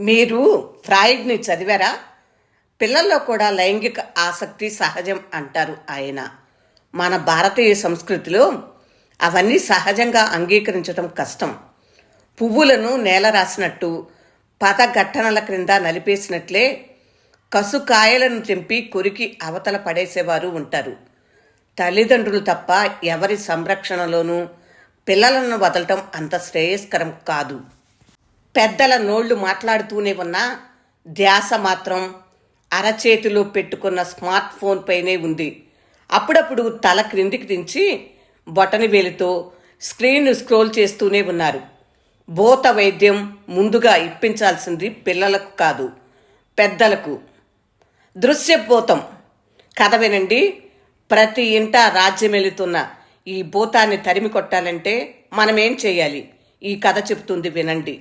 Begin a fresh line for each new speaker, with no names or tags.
మీరు ఫ్రాయిడ్ని చదివారా? పిల్లల్లో కూడా లైంగిక ఆసక్తి సహజం అంటారు ఆయన. మన భారతీయ సంస్కృతిలో అవన్నీ సహజంగా అంగీకరించడం కష్టం. పువ్వులను నేల రాసినట్టు పదఘట్టనల క్రింద నలిపేసినట్లే కసుకాయలను తెంపి కొరికి అవతల పడేసేవారు ఉంటారు. తల్లిదండ్రులు తప్ప ఎవరి సంరక్షణలోనూ పిల్లలను వదలటం అంత శ్రేయస్కరం కాదు. పెద్దల నోళ్ళు మాట్లాడుతూనే ఉన్నా ధ్యాస మాత్రం అరచేతిలో పెట్టుకున్న స్మార్ట్ ఫోన్ పైనే ఉంది. అప్పుడప్పుడు తల క్రిందికి దించి బొటని వేలితో స్క్రీన్ స్క్రోల్ చేస్తూనే ఉన్నారు. భూత వైద్యం ముందుగా ఇప్పించాల్సింది పిల్లలకు కాదు పెద్దలకు. దృశ్యభూతం. కథ వినండి. ప్రతి ఇంట రాజ్యమెలుతున్న ఈ భూతాన్ని తరిమి కొట్టాలంటే మనమేం చేయాలి? ఈ కథ చెబుతుంది వినండి.